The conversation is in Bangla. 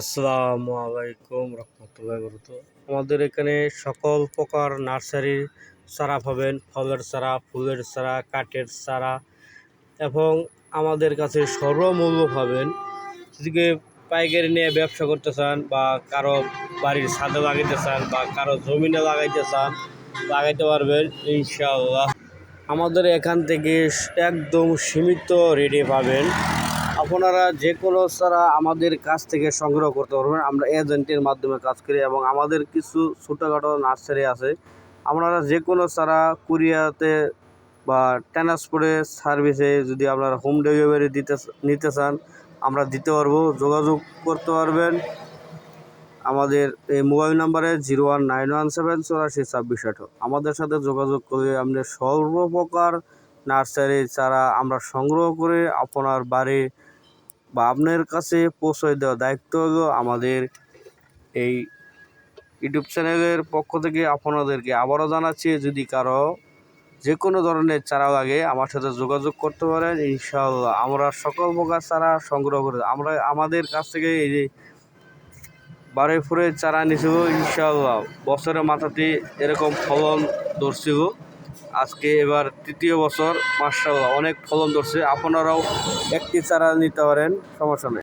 আসসালামু আলাইকুম রহমতুল্লাহ বরত আমাদের এখানে সকল প্রকার নার্সারির চারা পাবেন, ফলের চারা, ফুলের চারা, কাঠের চারা, এবং আমাদের কাছে সর্বমূল্য পাবেন। যদি পাইকারি নিয়ে ব্যবসা করতে চান বা কারও বাড়ির ছাদে লাগাইতে চান বা কারও জমিনে লাগাইতে চান, লাগাইতে পারবেন, ইনশাআল্লাহ। আমাদের এখান থেকে একদম সীমিত রেটে পাবেন। আপনারা যে কোনো চারা আমাদের কাছ থেকে সংগ্রহ করতে পারবেন। আমরা এজেন্টের মাধ্যমে কাজ করি এবং আমাদের কিছু ছোটোখাটো নার্সারি আছে। আপনারা যে কোনো চারা কুরিয়াতে বা ট্রান্সপোর্টে সার্ভিসে যদি আপনারা হোম ডেলিভারি দিতে নিতে চান, আমরা দিতে পারব। যোগাযোগ করতে পারবেন। আমাদের এই মোবাইল নাম্বারে zero one nine one seven চৌরাশি ছাব্বিশ আঠারো আমাদের সাথে যোগাযোগ করে আপনি সর্বপ্রকার নার্সারি চারা আমরা সংগ্রহ করে আপনার বাড়ি বা আপনার কাছে পৌঁছে দেওয়ার দায়িত্ব হলো আমাদের এই ইউটিউব চ্যানেলের পক্ষ থেকে আপনাদেরকে আবারও জানাচ্ছি, যদি কারও যে কোনো ধরনের চারা লাগে আমার সাথে যোগাযোগ করতে পারেন। ইনশাল্লাহ আমরা সকল প্রকার চারা সংগ্রহ করে, আমরা আমাদের কাছ থেকে এই যে বারোই ফুলের চারা নিছিল ইনশাল্লাহ বছরের মাথাতে এরকম ফলন ধরছিল। আজকে এবার তৃতীয় বছর মার্শাল অনেক ফলন ধরছে। আপনারাও একটি চারা নিতে পারেন, সমস্যা নেই।